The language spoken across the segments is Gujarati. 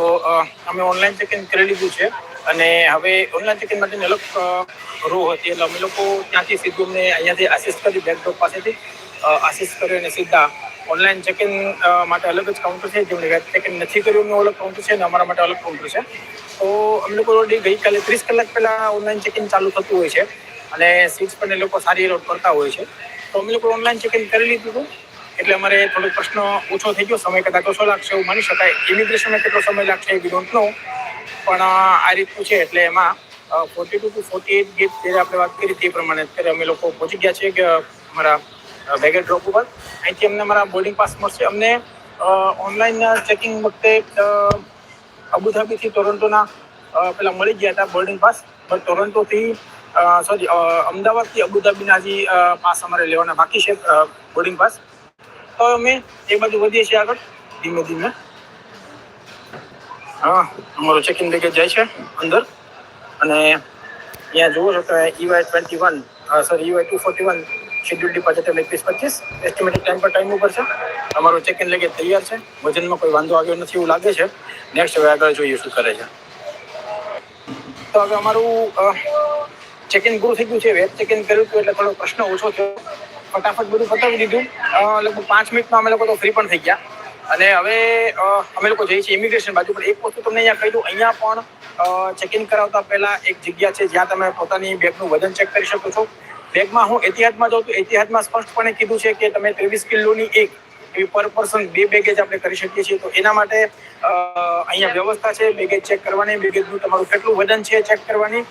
તો અમે ઓનલાઈન ચેક ઇન કરી લીધું છે અને હવે ઓનલાઈન ચેક ઇન માટેની અલગ રો હતી. એટલે અમે લોકો ત્યાંથી સીધું અમને અહીંયાથી આસિસ્ટ કરી બેકડ્રોપ પાસેથી આસિસ્ટ કરી અને સીધા ઓનલાઈન ચેક ઇન માટે અલગ જ કાઉન્ટર છે. જેમણે ચેક ઇન નથી કર્યું, એમનું અલગ કાઉન્ટર છે અને અમારા માટે અલગ કાઉન્ટર છે. તો અમે લોકો ઓલરેડી ગઈકાલે ત્રીસ કલાક પહેલાં ઓનલાઈન ચેક ઇન ચાલુ થતું હોય છે અને સીટ્સ પણ એ લોકો સારી રોડ કરતા હોય છે. તો અમે લોકો ઓનલાઈન ચેક ઇન કરી લીધું હતું. એટલે અમારે થોડો પ્રશ્ન ઓછો થઈ ગયો. સમય કદાચ ઓછો લાગશે એવું માની શકાય. ઇમિગ્રેશનમાં કેટલો સમય લાગશે એ ડોન્ટ નો પણ આ રીતનું છે એટલે એમાં forty two two forty eight gate જ્યારે આપણે વાત કરી તે પ્રમાણે અત્યારે અમે લોકો પહોંચી ગયા છીએ કે અમારા બેગેટ ડ્રોપ ઉપર. અહીંથી અમને અમારા બોર્ડિંગ પાસ મળશે. અમને ઓનલાઈન ચેકિંગ વખતે અબુધાબીથી ટોરન્ટોના પેલા મળી ગયા હતા બોર્ડિંગ પાસ બટ ટોરન્ટોથી સોરી અમદાવાદથી અબુધાબીના હજી પાસ અમારે લેવાના બાકી છે બોર્ડિંગ પાસ તો અમે. એ બાજુ વધીએ છીએ આગળ. ધીમે ધીમે. હા, અમારું ચેક ઇન બેગેજ જાય છે અંદર. અને અહીંયા જુઓ છો કે E Y twenty one sorry E Y two forty one schedule deposit એકવીસ પચીસ. એસ્ટિમેટેડ ટાઈમ પર ટાઈમ ઉપર છે. અમારું ચેક ઇન લેગેજ તૈયાર છે. વજનમાં કોઈ વાંધો આવ્યો નથી એવું લાગે છે. નેક્સ્ટ હવે આગળ જોઈએ શું કરે છે. તો હવે અમારું ચેક ઇન પૂરું થઈ ગયું છે. વેબ ચેક ઇન કર્યું હતું એટલે થોડો પ્રશ્ન ઓછો થયો. ફટાફટ બધું પતાવી દીધું લગભગ પાંચ મિનિટમાં અમે લોકો તો ફ્રી પણ થઈ ગયા. અને હવે અમે લોકો જઈએ છીએ ઇમિગ્રેશન બાજુ. પણ એક વસ્તુ તમને અહીંયા કહી દઉં. અહીંયા પણ ચેક ઇન કરાવતા પહેલા એક જગ્યા છે જ્યાં તમે પોતાની બેગનું વજન ચેક કરી શકો છો. બેગમાં હું એતિહાદમાં જાઉં તો એતિહાદમાં સ્પષ્ટપણે કીધું છે કે તમે ત્રેવીસ કિલોની એક એવી પર પર્સન બે બેગેજ આપણે કરી શકીએ છીએ. તો એના માટે અહીંયા વ્યવસ્થા છે. બેગેજ ચેક કરવાની બેગેજનું તમારું કેટલું વજન છે ચેક કરવાની.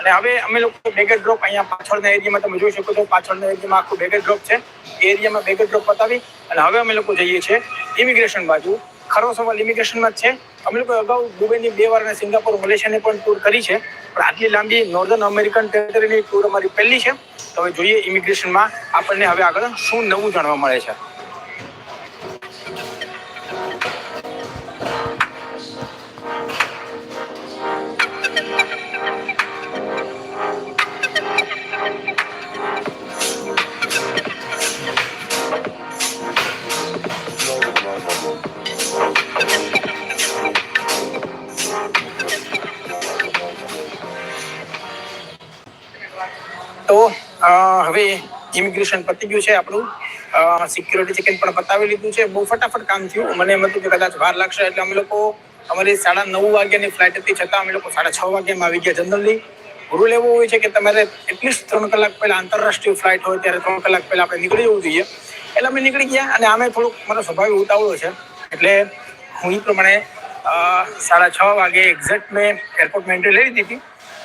અને હવે અમે લોકો બેગર ડ્રોપ અહીંયા પાછળના એરિયામાં તમે જોઈ શકો છો, પાછળના એરિયામાં આખું બેગર ડ્રોપ છે. એ એરિયામાં બેગર ડ્રોપ પતાવી અને હવે અમે લોકો જઈએ છીએ ઇમિગ્રેશન બાજુ. ખરો સવાલ ઇમિગ્રેશનમાં જ છે. અમે લોકો અગાઉ દુબઈની બે વાર અને સિંગાપોર, મલેશિયાની પણ ટૂર કરી છે. પણ આટલી લાંબી નોર્ધન અમેરિકન ટેરેટરીની ટૂર અમારી પહેલી છે. તો હવે જોઈએ ઇમિગ્રેશનમાં આપણને હવે આગળ શું નવું જાણવા મળે છે. તો હવે ઇમિગ્રેશન પતી ગયું છે આપણું. સિક્યુરિટી ચેકિંગ પણ પતાવી લીધું છે. બહુ ફટાફટ કામ થયું. મને એમ હતું કે કદાચ વાર લાગશે, એટલે અમે લોકો અમારી સાડા નવ વાગ્યાની ફ્લાઇટ હતી. છતાં અમે લોકો સાડા છ વાગ્યામાં આવી ગયા જનરલી રૂલ એવો હોય છે કે તમારે એટલીસ્ટ ત્રણ કલાક પહેલા આંતરરાષ્ટ્રીય ફ્લાઇટ હોય ત્યારે ત્રણ કલાક પહેલાં આપણે નીકળી જવું જોઈએ. એટલે અમે નીકળી ગયા અને આમે થોડુંક મારો સ્વભાવ ઉતાવળો છે. એટલે હું એ પ્રમાણે સાડા છ વાગે એક્ઝેક્ટ મેં એરપોર્ટમાં એન્ટ્રી લઈ લીધી હતી.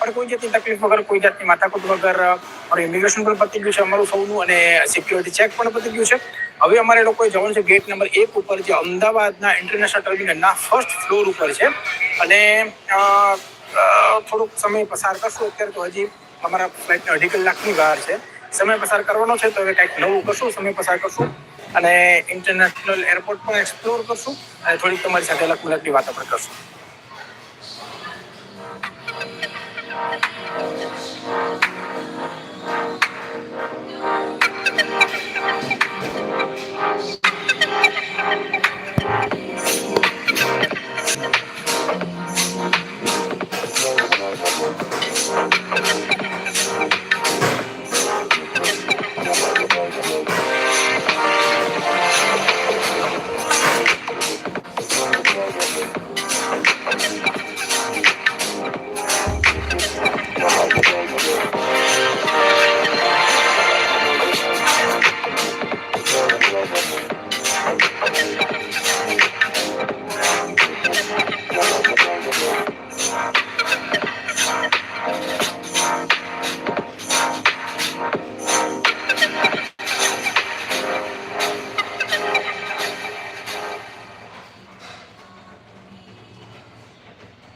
પણ કોઈ જાતની તકલીફ વગર, કોઈ જાતની માથાકૂટ વગર અમારું ઇમિગ્રેશન પણ પતી ગયું છે અમારું સૌનું, અને સિક્યોરિટી ચેક પણ પતી ગયું છે. હવે અમારે લોકોએ જવાનું છે ગેટ નંબર એક ઉપર, જે અમદાવાદના ઇન્ટરનેશનલ ટર્મિનલના ફર્સ્ટ ફ્લોર ઉપર છે. અને થોડોક સમય પસાર કરશું અત્યારે તો હજી અમારા ફ્લાઇટને અઢી કલાકની વાર છે. સમય પસાર કરવાનો છે તો હવે કંઈક નવું કરશું, સમય પસાર કરશું, અને ઇન્ટરનેશનલ એરપોર્ટ પણ એક્સપ્લોર કરશું, અને થોડીક તમારી સાથે અલગ મુલગની વાતો પણ કરશું.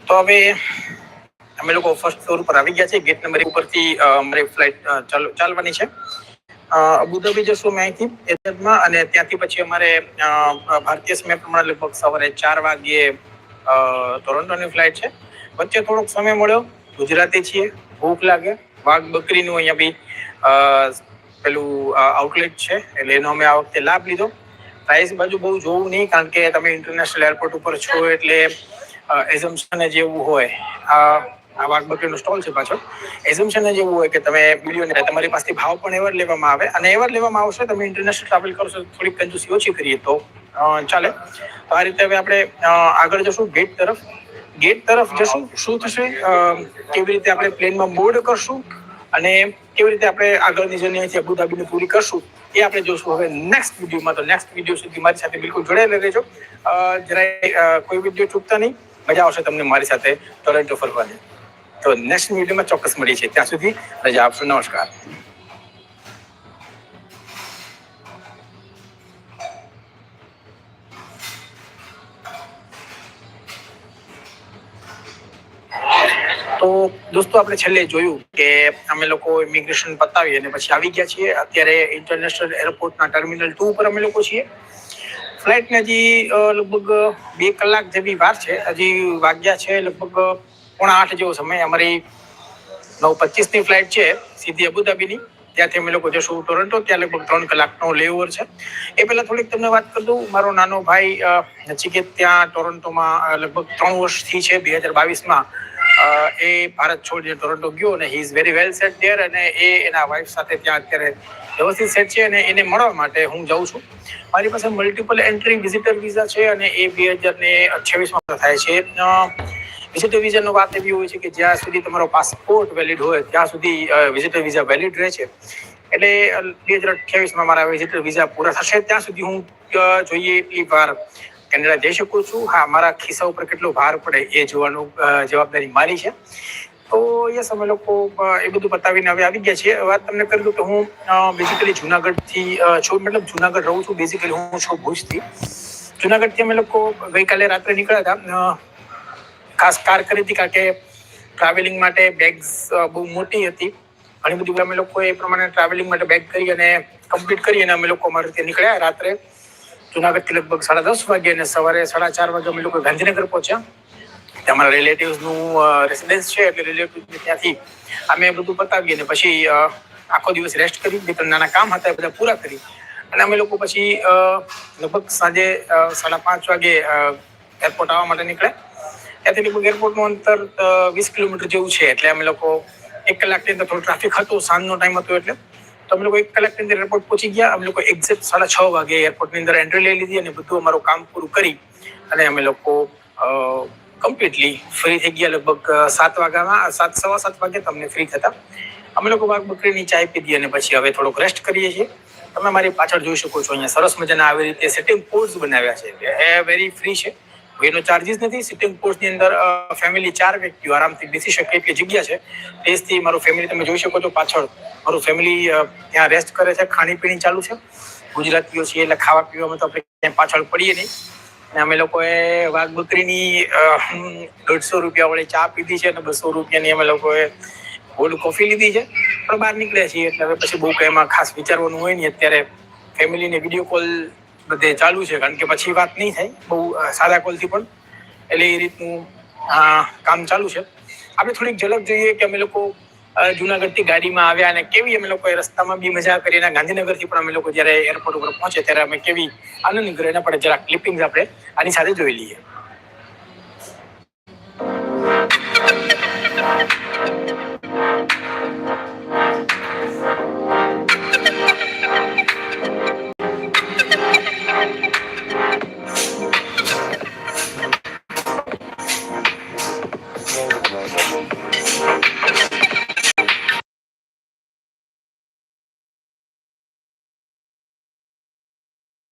તો હવે અમે લોકો ફર્સ્ટ ફ્લોર પર આવી ગયા છે ગેટ નંબર ઉપરથી અમારે ફ્લાઇટ ચાલુ, ચાલવાની છે. અબુધાબી જશું અમે અહીંથી, એરપોર્ટમાં, અને ત્યાંથી પછી અમારે ભારતીય સમય પ્રમાણે લગભગ સવારે ચાર વાગ્યે ટોરન્ટોની ફ્લાઇટ છે. વચ્ચે થોડોક સમય મળ્યો. ગુજરાતી છીએ. ભૂખ લાગે. વાઘ બકરીનું અહીંયા બી પેલું આઉટલેટ છે. એટલે એનો અમે આ વખતે લાભ લીધો. પ્રાઇસ બાજુ બહુ જોવું નહીં, કારણ કે તમે ઇન્ટરનેશનલ એરપોર્ટ ઉપર છો એટલે એઝમ્પશન જેવું હોય, આ આ વાઘ બકરીનો સ્ટોલ છે પાછળ. એઝમ્પશન જેવું હોય કે તમે વીડિયો તમારી પાસેથી ભાવ પણ એવા લેવામાં આવે અને એવા લેવામાં આવશે, તમે ઇન્ટરનેશનલ ટ્રાવેલ કરશો થોડીક કંજૂસી ઓછી કરીએ તો ચાલે. તો આ રીતે હવે આપણે આગળ જશું ગેટ તરફ. ગેટ તરફ જશું, શું થશે કેવી રીતે આપણે પ્લેનમાં બોર્ડ કરશું અને કેવી રીતે આપણે આગળની જર્ની અહીંથી અબુધાબીને પૂરી કરશું એ આપણે જોશું. હવે નેક્સ્ટ વિડીયોમાં તો નેક્સ્ટ વીડિયો સુધી મારી સાથે બિલકુલ જોડાયેલા રહેજો. જરાય કોઈ વીડિયો ચૂકતા નહીં. મજા આવશે તમને મારી સાથે ટોરેન્ટો ફરવાની તો નેક્સ્ટ વિડીયોમાં ચોક્કસ મળીએ છીએ. ત્યાં સુધી રજા આપશો. નમસ્કાર. તો દોસ્તો, આપણે છેલ્લે જોયું કે અમે લોકો ઇમિગ્રેશન પતાવી અને પછી આવી ગયા છીએ. અત્યારે ઇન્ટરનેશનલ એરપોર્ટના ટર્મિનલ ટુ ઉપર અમે લોકો છીએ. ફ્લાઇટને હજી લગભગ બે કલાક જેવી વાર છે. હજી વાગ્યા છે લગભગ પોણા આઠ જેવો સમય. અમારી નવ પચીસની ફ્લાઇટ છે, સીધી અબુધાબીની. ત્યાંથી અમે લોકો જશું ટોરન્ટો. ત્યાં લગભગ ત્રણ કલાકનો લેઓવર છે. એ પહેલાં થોડીક તમને વાત કરી દઉં. મારો નાનો ભાઈ નચિકેત ત્યાં ટોરન્ટોમાં લગભગ ત્રણ વર્ષથી છે, બે હજાર બાવીસમાં. એ ભારત છોડીને ટોરન્ટો ગયો અને he is very well set there અને એ એના વાઇફ સાથે ત્યાં અત્યારે વ્યવસ્થિત સેટ છે અને એને મળવા માટે હું જાઉં છું. મારી પાસે મલ્ટિપલ એન્ટ્રી વિઝિટર વિઝા છે અને એ બે હજાર ને અઠ્યાવીસમાં થાય છે. વિઝિટર વિઝાનો વાત એવી હોય છે કે જ્યાં સુધી તમારો પાસપોર્ટ વેલિડ હોય ત્યાં સુધી વિઝિટર વિઝા વેલિડ રહે છે. એટલે બે હજાર અઠ્યાવીસમાં મારા વિઝિટર વિઝા પૂરા થશે. ત્યાં સુધી હું જોઈએ એટલી વાર કેનેડા જઈ શકું છું. હા, મારા ખિસ્સા ઉપર કેટલો ભાર પડે એ જોવાનું જવાબદારી મારી છે. તો યસ, અમે લોકો એ બધું બતાવીને હવે આવી ગયા છીએ. વાત તમને કરી દઉં કે હું બેઝિકલી જુનાગઢથી છું. મતલબ જુનાગઢ રહું છું. બેઝિકલી હું છું ભુજથી. જુનાગઢથી અમે લોકો ગઈકાલે રાત્રે નીકળ્યા હતા. ખાસ કાર કરી હતી કારણ કે ટ્રાવેલિંગ માટે બેગ્સ બહુ મોટી હતી. ઘણી બધી અમે લોકો એ પ્રમાણે ટ્રાવેલિંગ માટે બેગ કરી અને કમ્પ્લીટ કરી અને અમે લોકો અમારે ત્યાં નીકળ્યા રાત્રે. જુનાગઢથી લગભગ સાડા દસ વાગે અને સવારે સાડા ચાર વાગે અમે લોકો ગાંધીનગર પહોંચ્યા. ત્યાં અમારા રિલેટિવ્સનું રેસિડેન્સ છે, એટલે રિલેટિવ ત્યાંથી અમે બધું પતાવી અને પછી આખો દિવસ રેસ્ટ કરી બે ત્રણ નાના કામ હતા એ બધા પૂરા કરી. અને અમે લોકો પછી લગભગ સાંજે સાડા પાંચ વાગે એરપોર્ટ આવવા માટે નીકળ્યા. ત્યાંથી લગભગ એરપોર્ટનું અંતર વીસ કિલોમીટર જેવું છે, એટલે અમે લોકો એક કલાકની અંદર થોડું ટ્રાફિક હતું, સાંજનો ટાઈમ હતો એટલે. તો અમે લોકો એક કલાકની અંદર એરપોર્ટ પહોંચી ગયા. અમે લોકો એક્ઝેક્ટ સાડા છ વાગે એરપોર્ટની અંદર એન્ટ્રી લઈ લીધી અને બધું અમારું કામ પૂરું કરી અને અમે લોકો કમ્પ્લીટલી ફ્રી થઈ ગયા લગભગ સાત વાગ્યામાં સાત, સવા સાત વાગે તમને ફ્રી થતા. અમે લોકો વાઘ બકરીની ચાય પીધી અને પછી હવે થોડોક રેસ્ટ કરીએ છીએ. તમે મારી પાછળ જોઈ શકો છો, અહીંયા સરસ મજાના આવી રીતે સેટિંગ પોઝ બનાવ્યા છે. એ વેરી ફ્રી છે. એનો ચાર્જિસ નથી સિટિંગ પોસ્ટની અંદર ફેમિલી ચાર વ્યક્તિઓ આરામથી બેસી શકે એટલી જગ્યા છે. ટેસ્ટથી મારું ફેમિલી તમે જોઈ શકો છો પાછળ, મારું ફેમિલી ત્યાં રેસ્ટ કરે છે, ખાણીપીણી ચાલુ છે. ગુજરાતીઓ છીએ એટલે ખાવા પીવામાં તો આપણે ક્યાંય પાછળ પડીએ નહીં. અને અમે લોકોએ વાઘ બકરીની દોઢસો રૂપિયા વાળી ચા પીધી છે અને બસો રૂપિયાની અમે લોકોએ કોલ્ડ કોફી લીધી છે. પણ બહાર નીકળ્યા છીએ એટલે હવે પછી બહુ કંઈ એમાં ખાસ વિચારવાનું હોય નહીં. અત્યારે ફેમિલીને વીડિયો કોલ બધે ચાલુ છે, કારણ કે પછી વાત નહીં થાય. બહુ સાદા કોલથી પણ. એટલે એ રીતનું કામ ચાલુ છે. આપણે થોડીક ઝલક જોઈએ કે અમે લોકો જુનાગઢથી ગાડીમાં આવ્યા અને કેવી અમે લોકોએ રસ્તામાં બી મજા કરી અને ગાંધીનગરથી પણ અમે લોકો જ્યારે એરપોર્ટ ઉપર પહોંચે ત્યારે અમે કેવી આનંદ કર્યો. એના પર જરા ક્લિપિંગ્સ આપણે આની સાથે જોઈ લઈએ.